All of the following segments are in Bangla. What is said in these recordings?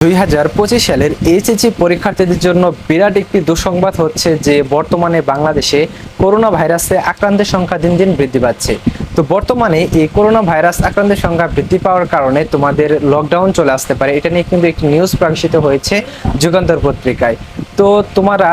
দুই হাজার পঁচিশ সালের এইচএসি পরীক্ষার্থীদের জন্য বিরাট একটি দুঃসংবাদ হচ্ছে যে বর্তমানে বাংলাদেশে করোনা ভাইরাসে আক্রান্তের সংখ্যা দিন দিন বৃদ্ধি পাচ্ছে। তো বর্তমানে এই করোনা ভাইরাস আক্রান্তের সংখ্যা বৃদ্ধি পাওয়ার কারণে তোমাদের লকডাউন চলে আসতে পারে। এটা নিয়ে কিন্তু একটি নিউজ প্রকাশিত হয়েছে যুগান্তর পত্রিকায়। তো তোমরা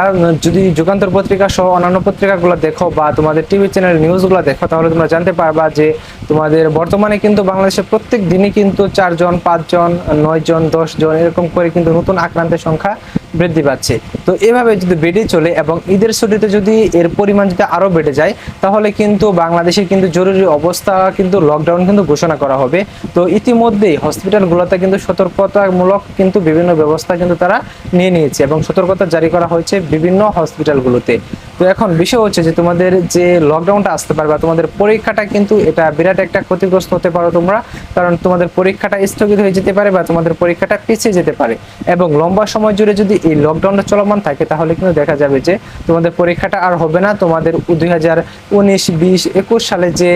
যদি যুগান্তর পত্রিকা সহ অন্যান্য পত্রিকাগুলো দেখো বা তোমাদের টিভি চ্যানেলের নিউজগুলো দেখো, তাহলে তোমরা জানতে পারবা যে তোমাদের বর্তমানে কিন্তু বাংলাদেশে প্রত্যেক দিনই কিন্তু চারজন, পাঁচজন, নয়জন, দশজন এরকম করে কিন্তু নতুন আক্রান্তের সংখ্যা বৃদ্ধি পাচ্ছে। তো এভাবে যদি বেড়ে চলে এবং ঈদের ছুটিতে যদি এর পরিমাণ যদি আরও বেড়ে যায়, তাহলে কিন্তু বাংলাদেশের কিন্তু জরুরি অবস্থা কিন্তু লকডাউন কিন্তু ঘোষণা করা হবে। তো ইতিমধ্যেই হসপিটালগুলোতে কিন্তু সতর্কতামূলক কিন্তু বিভিন্ন ব্যবস্থা কিন্তু তারা নিয়ে নিয়েছে এবং সতর্কতা জারি করা হয়েছে বিভিন্ন হসপিটালগুলোতে। তো এখন বিষয় হচ্ছে যে তোমাদের যে লকডাউনটা আসতে পারে বা তোমাদের পরীক্ষাটা কিন্তু এটা বিরাট একটা ক্ষতিগ্রস্ত হতে পারো তোমরা। কারণ তোমাদের পরীক্ষাটা স্থগিত হয়ে যেতে পারে বা তোমাদের পরীক্ষাটা পিছিয়ে যেতে পারে। এবং লম্বা সময় জুড়ে যদি এই লকডাউনটা চলমান থাকে, তাহলে কিন্তু দেখা যাবে যে তোমাদের পরীক্ষাটা আর হবে না। তোমাদের দুই হাজার উনিশ, বিশ, একুশ সালে যে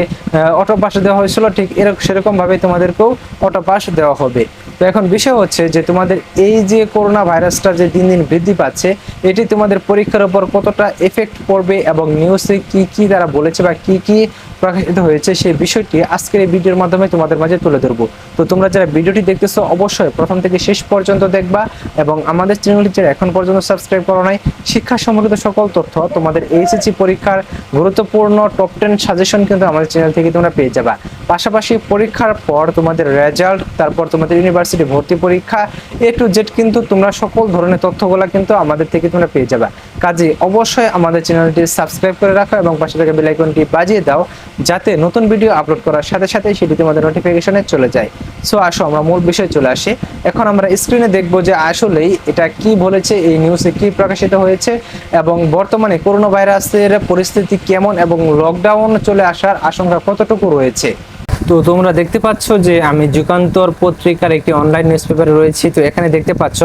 অটো পাস দেওয়া হয়েছিল, ঠিক এরকম সেরকমভাবে তোমাদেরকেও অটো পাস দেওয়া হবে। তো এখন বিষয় হচ্ছে যে তোমাদের এই যে করোনা ভাইরাসটা যে দিন দিন বৃদ্ধি পাচ্ছে, এটি তোমাদের পরীক্ষার উপর কতটা এফেক্ট পড়বে এবং নিউজে কি কি তারা বলেছে বা কি কি প্রকাশিত হয়েছে সেই বিষয়টি আজকের এই ভিডিওর মাধ্যমে তোমাদের মাঝে তুলে ধরবো। তো তোমরা যারা ভিডিওটি দেখতেছো, অবশ্যই প্রথম থেকে শেষ পর্যন্ত দেখবা এবং আমাদের চ্যানেলটি যারা এখন পর্যন্ত সাবস্ক্রাইব করো নাই, শিক্ষা সম্পর্কিত সকল তথ্য তোমাদের এইচএসসি পরীক্ষার গুরুত্বপূর্ণ টপ টেন সাজেশন কিন্তু আমাদের চ্যানেল থেকে তোমরা পেয়ে যাবা। পাশাপাশি পরীক্ষার পর তোমাদের রেজাল্ট তারপর তোমাদের ইউনিভার্সিটি ভর্তি পরীক্ষা এ টু জেড কিন্তু তোমরা সকল ধরনের তথ্যগুলো কিন্তু আমাদের থেকে তোমরা পেয়ে যাবা। কাজে অবশ্যই আমাদের চ্যানেলটি সাবস্ক্রাইব করে রাখো এবং পাশে থাকা বেল আইকনটি বাজিয়ে দাও যাতে নতুন ভিডিও আপলোড করার সাথে সাথে সেটি তোমাদের নোটিফিকেশনে চলে যায়। সো আসো, আমরা মূল বিষয়ে চলে আসি। এখন আমরা স্ক্রিনে দেখব যে আসলেই এটা কি বলেছে, এই নিউজে কি প্রকাশিত হয়েছে এবং বর্তমানে করোনা ভাইরাসের পরিস্থিতি কেমন এবং লকডাউন চলে আসার আশঙ্কা কতটুকু রয়েছে। তো তোমরা দেখতে পাচ্ছ যে আমি যুগান্তর পত্রিকার একটি অনলাইন নিউজ পেপারে রয়েছি। তো এখানে দেখতে পাচ্ছ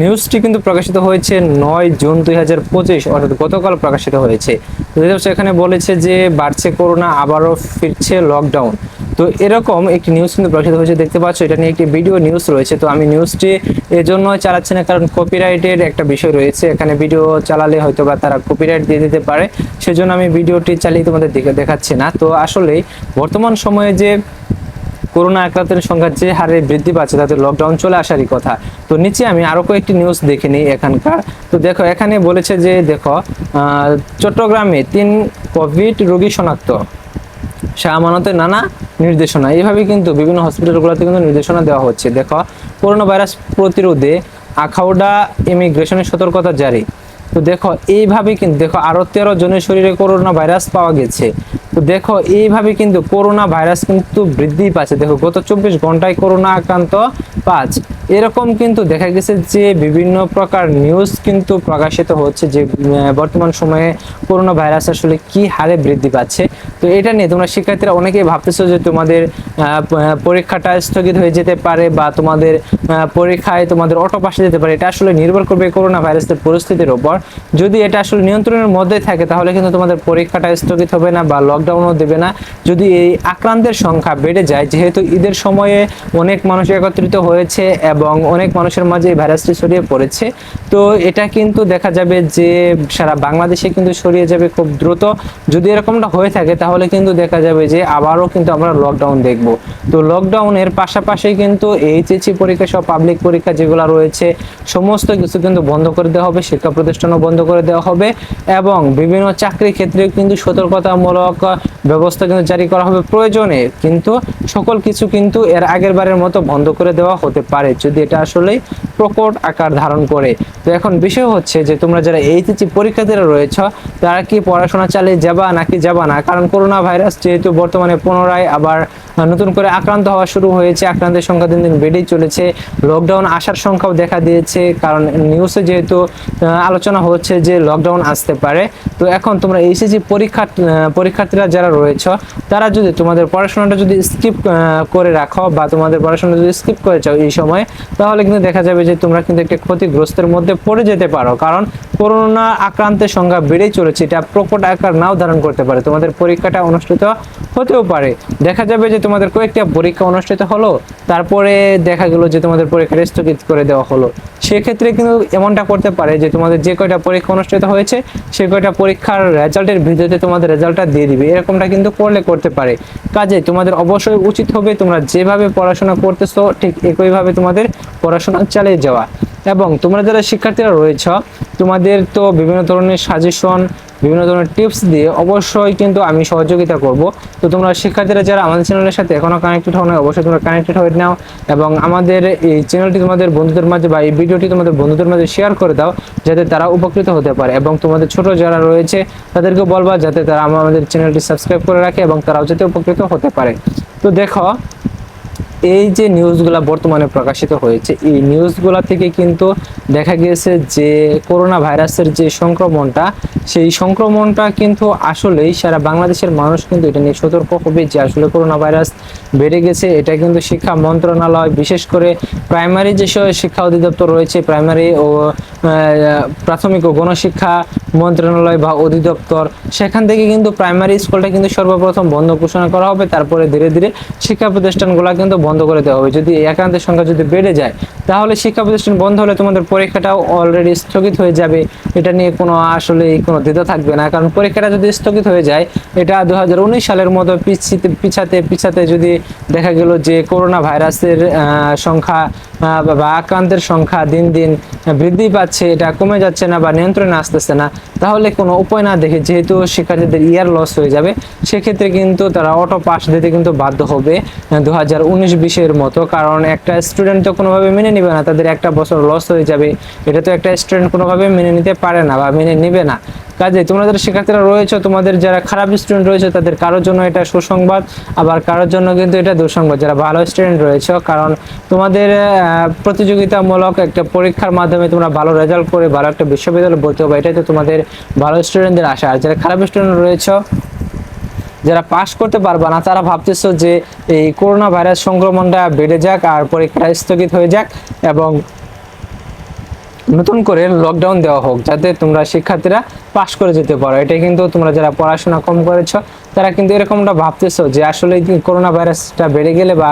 নিউজটি কিন্তু প্রকাশিত হয়েছে নয় জুন দুই হাজার পঁচিশ, অর্থাৎ গতকাল প্রকাশিত হয়েছে। তো এখানে বলেছে যে বাড়ছে করোনা, আবারও ফিরছে লকডাউন তো এরকম একটি নিউজ কিন্তু প্রকাশিত হয়েছে, দেখতে পাচ্ছ, এটা নিয়ে একটি ভিডিও নিউজ রয়েছে। তো আমি নিউজটি এজন্য চালাচ্ছি না, কারণ কপিরাইটের একটা বিষয় রয়েছে। এখানে ভিডিও চালালে হয়তো বা তারা কপিরাইট দিয়ে দিতে পারে, সেজন্য আমি ভিডিওটি চালিয়ে তোমাদের দেখাচ্ছি না। তো আসলে বর্তমান সময়ে যে করোনা আক্রান্তের সংখ্যা যে হারে বৃদ্ধি পাচ্ছে, তাতে লকডাউন চলে আসারই কথা। তো নিচে আমি আরও কয়েকটি নিউজ দেখে নিই এখানকার। তো দেখো, এখানে বলেছে যে, দেখো চট্টগ্রামে তিন কোভিড রোগী শনাক্ত। আমানতের নানা নির্দেশনা। এইভাবে কিন্তু বিভিন্ন হসপিটালগুলোতে কিন্তু নির্দেশনা দেওয়া হচ্ছে। দেখো করোনা ভাইরাস প্রতিরোধে আখাউডা ইমিগ্রেশনের সতর্কতা জারি। তো দেখো, এইভাবে কিন্তু, দেখো, আরও তেরো জনের শরীরে করোনা ভাইরাস পাওয়া গেছে। তো দেখো, এইভাবে কিন্তু করোনা ভাইরাস কিন্তু বৃদ্ধি পাচ্ছে। দেখো, গত চব্বিশ ঘন্টায় করোনা আক্রান্ত পাঁচ। এরকম কিন্তু দেখা গেছে যে বিভিন্ন প্রকার নিউজ কিন্তু প্রকাশিত হচ্ছে যে বর্তমান সময়ে করোনা ভাইরাস আসলে কি হারে বৃদ্ধি পাচ্ছে। তো এটা নিয়ে তোমরা শিক্ষার্থীরা অনেকেই ভাবতেছো যে তোমাদের পরীক্ষাটা স্থগিত হয়ে যেতে পারে বা তোমাদের পরীক্ষায় তোমাদের অটো পাশে যেতে পারে। এটা আসলে নির্ভর করবে করোনা ভাইরাসের পরিস্থিতির ওপর যদি এটা আসলে নিয়ন্ত্রণের মধ্যে থাকে, তাহলে কিন্তু তোমাদের পরীক্ষাটা স্থগিত হবে না বা লকডাউনও দেবে না। যদি এই আক্রান্তের সংখ্যা বেড়ে যায়, যেহেতু ঈদের সময়ে অনেক মানুষ একত্রিত হয়েছে এবং অনেক মানুষের মাঝে এই ভাইরাসটি ছড়িয়ে পড়েছে, তো এটা কিন্তু দেখা যাবে যে সারা বাংলাদেশে কিন্তু ছড়িয়ে যাবে খুব দ্রুত। যদি এরকমটা হয়ে থাকে, তাহলে কিন্তু দেখা যাবে যে আবারও কিন্তু আমরা লকডাউন দেখব। তো লকডাউনের পাশাপাশি কিন্তু এইচএসসি পরীক্ষা সব পাবলিক পরীক্ষা যেগুলো রয়েছে, সমস্ত কিছু কিন্তু বন্ধ করে দেওয়া হবে, শিক্ষা প্রতিষ্ঠানও বন্ধ করে দেওয়া হবে এবং বিভিন্ন চাকরি ক্ষেত্রেও কিন্তু সতর্কতামূলক ব্যবস্থা কিন্তু জারি করা হবে প্রয়োজনে, কিন্তু সকল কিছু কিন্তু এর আগের বারের মতো বন্ধ করে দেওয়া হতে পারে যদি এটা আসলে প্রকট আকার ধারণ করে। তো এখন বিষয় হচ্ছে যে তোমরা যারা এইচএসসি পরীক্ষার্থীরা রয়েছ, তারা কি পড়াশোনা চালিয়ে যাবা নাকি যাবা না? কারণ করোনা ভাইরাস যেহেতু বর্তমানে পুনরায় আবার নতুন করে আক্রান্ত হওয়া শুরু হয়েছে, আক্রান্তের সংখ্যা দিন দিন বেড়েই চলেছে। লকডাউন আসার সংখ্যাও দেখা দিয়েছে, কারণ নিউজে যেহেতু আলোচনা হচ্ছে যে লকডাউন আসতে পারে। তো এখন তোমরা এইচএসসি পরীক্ষা পরীক্ষার্থীরা যারা রয়েছ, তারা যদি তোমাদের পড়াশোনাটা যদি স্কিপ করে রাখো বা তোমাদের পড়াশোনা যদি স্কিপ করে চাও এই সময়, তাহলে কিন্তু দেখা যাবে যে তোমরা কিন্তু একটা ক্ষতিগ্রস্তের মধ্যে পড়ে যেতে পারো। কারণ করোনা আক্রান্তের সংখ্যা বেড়েই চলেছে। এটা প্রকট আকার নাও ধারণ করতে পারে। তোমাদের পরীক্ষাটা অনুষ্ঠিত হতেও পারে। দেখা যাবে যে তোমাদের কয়েকটা পরীক্ষা অনুষ্ঠিত হলো, তারপরে দেখা গেলো যে তোমাদের পরীক্ষাটা স্থগিত করে দেওয়া হলো। সেক্ষেত্রে কিন্তু এমনটা করতে পারে যে তোমাদের যে কয়টা পরীক্ষা অনুষ্ঠিত হয়েছে, সে কয়টা পরীক্ষার রেজাল্টের ভিত্তিতে তোমাদের রেজাল্টটা দিয়ে দিবে। এরকমটা কিন্তু করলে করতে পারে। কাজে তোমাদের অবশ্যই উচিত হবে তোমরা যেভাবে পড়াশোনা করতেছো, ঠিক একইভাবে তোমাদের পড়াশোনা চালিয়ে যাওয়া। এবং তোমরা যারা শিক্ষার্থীরা রয়েছ, তোমাদের তো বিভিন্ন ধরনের সাজেশন বিভিন্ন ধরনের টিপস দিয়ে অবশ্যই কিন্তু আমি সহযোগিতা করব। তো তোমরা শিক্ষার্থীরা যারা আমাদের চ্যানেলের সাথে এখনও কানেক্টেড হও না অবশ্যই তোমরা কানেক্টেড হয়ে নাও এবং আমাদের এই চ্যানেলটি তোমাদের বন্ধুদের মাঝে বা এই ভিডিওটি তোমাদের বন্ধুদের মাঝে শেয়ার করে দাও, যাতে তারা উপকৃত হতে পারে এবং তোমাদের ছোট যারা রয়েছে তাদেরকে বলবা যাতে তারা আমাদের চ্যানেলটি সাবস্ক্রাইব করে রাখে এবং তারাও যাতে উপকৃত হতে পারে। তো দেখো এই যে নিউজগুলা বর্তমানে প্রকাশিত হয়েছে, এই নিউজগুলা থেকে কিন্তু দেখা গিয়েছে যে করোনা ভাইরাসের যে সংক্রমণটা, সেই সংক্রমণটা কিন্তু আসলেই সারা বাংলাদেশের মানুষ কিন্তু এটা নিয়ে সতর্ক হবে যে আসলে করোনা ভাইরাস বেড়ে গেছে। এটা কিন্তু শিক্ষা মন্ত্রণালয়, বিশেষ করে প্রাইমারি যেসব শিক্ষা অধিদপ্তর রয়েছে, প্রাইমারি ও প্রাথমিক ও গণশিক্ষা মন্ত্রণালয় বা অধিদপ্তর, সেখান থেকে কিন্তু প্রাইমারি স্কুলটা কিন্তু সর্বপ্রথম বন্ধ ঘোষণা করা হবে। তারপরে ধীরে ধীরে শিক্ষা প্রতিষ্ঠানগুলো কিন্তু বন্ধ করে দেওয়া হবে। যদি একান্তের সংখ্যা যদি বেড়ে যায়, তাহলে শিক্ষা প্রতিষ্ঠান বন্ধ হলে তোমাদের পরীক্ষাটাও অলরেডি স্থগিত হয়ে যাবে। এটা নিয়ে কোনো আসলে কোনো দ্বিধা থাকবে না। কারণ পরীক্ষাটা যদি স্থগিত হয়ে যায়, এটা দু সালের মতো পিছিতে, পিছাতে পিছাতে যদি দেখা গেল যে করোনা ভাইরাসের সংখ্যা বা- আক্রান্তের সংখ্যা দিন দিন বৃদ্ধি পাচ্ছে, এটা কমে যাচ্ছে না বা নিয়ন্ত্রণে আসতেছে না, তাহলে কোনো উপায় না দেখে যেহেতু শিক্ষার্থীদের ইয়ার লস হয়ে যাবে, সেক্ষেত্রে কিন্তু তারা অটো পাস দিতে কিন্তু বাধ্য হবে। দু হাজার উনিশ বিশের মতো, কারণ একটা স্টুডেন্ট তো কোনোভাবে মেনে নিবে না, তাদের একটা বছর লস হয়ে যাবে। এটা তো একটা স্টুডেন্ট কোনোভাবে মেনে নিতে পারে না বা মেনে নিবে না। কাজে তোমরা যারা শিক্ষার্থীরা রয়েছে, তোমাদের যারা খারাপ স্টুডেন্ট রয়েছে, তাদের কারোর জন্য এটা সুসংবাদ, আবার কারোর জন্য কিন্তু এটা দুঃসংবাদ। যারা ভালো স্টুডেন্ট রয়েছে, কারণ তোমাদের প্রতিযোগিতামূলক একটা পরীক্ষার মাধ্যমে তোমরা ভালো রেজাল্ট করে ভালো একটা বিশ্ববিদ্যালয়ে ভর্তি হবে, এটাই তো তোমাদের ভালো স্টুডেন্টদের আশা। আর যারা খারাপ স্টুডেন্ট রয়েছে যারা পাশ করতে পারবে না, তারা ভাবতেছো যে এই করোনা ভাইরাস সংক্রমণটা বেড়ে যাক আর পরীক্ষাটা স্থগিত হয়ে যাক এবং নতুন করে লকডাউন দেওয়া হোক, যাতে তোমরা শিক্ষার্থীরা পাশ করে যেতে পারো। এটা কিন্তু তোমরা যারা পড়াশোনা কম করেছ তারা কিন্তু এরকমটা ভাবতেছো যে আসলে করোনা ভাইরাসটা বেড়ে গেলে বা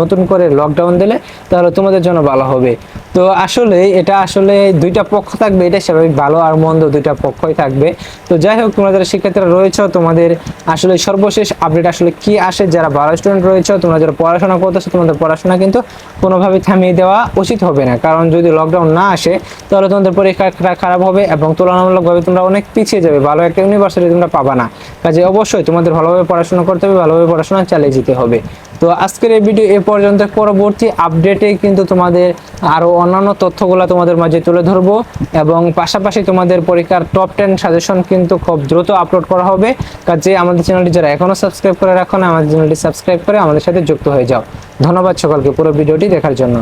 নতুন করে লকডাউন দিলে তাহলে তোমাদের জন্য ভালো হবে। তো আসলে এটা আসলে দুইটা পক্ষ থাকবে, এটা স্বাভাবিক ভালো আর মন্দ দুইটা পক্ষই থাকবে। তো যাই হোক তোমরা যারা শিক্ষার্থীরা রয়েছে, তোমাদের আসলে সর্বশেষ আপডেট আসলে কি আসে, যারা ভালো স্টুডেন্ট রয়েছে, তোমরা যারা পড়াশোনা করতেছো, তোমাদের পড়াশোনা কিন্তু কোনোভাবে থামিয়ে দেওয়া উচিত হবে না। কারণ যদি লকডাউন না আসে, তাহলে তোমাদের পরীক্ষাটা খারাপ হবে এবং তুলনামূলকভাবে তোমরা অনেক পিছিয়ে যাবে, ভালো একটা ইউনিভার্সিটি তোমরা পাবা না। কাজে অবশ্যই তোমাদের ভালোভাবে পড়াশোনা করতে হবে, ভালোভাবে পড়াশোনা চালিয়ে যেতে হবে। তো আজকের এই ভিডিও এ পর্যন্ত, পরবর্তী আপডেটে কিন্তু তোমাদের আরও অন্যান্য তথ্যগুলো তোমাদের মাঝে তুলে ধরবো এবং পাশাপাশি তোমাদের পরীক্ষার টপ টেন সাজেশন কিন্তু খুব দ্রুত আপলোড করা হবে। কাজে আমাদের চ্যানেলটি যারা এখনও সাবস্ক্রাইব করে রাখো না, আমাদের চ্যানেলটি সাবস্ক্রাইব করে আমাদের সাথে যুক্ত হয়ে যাও। ধন্যবাদ সকলকে পুরো ভিডিওটি দেখার জন্য।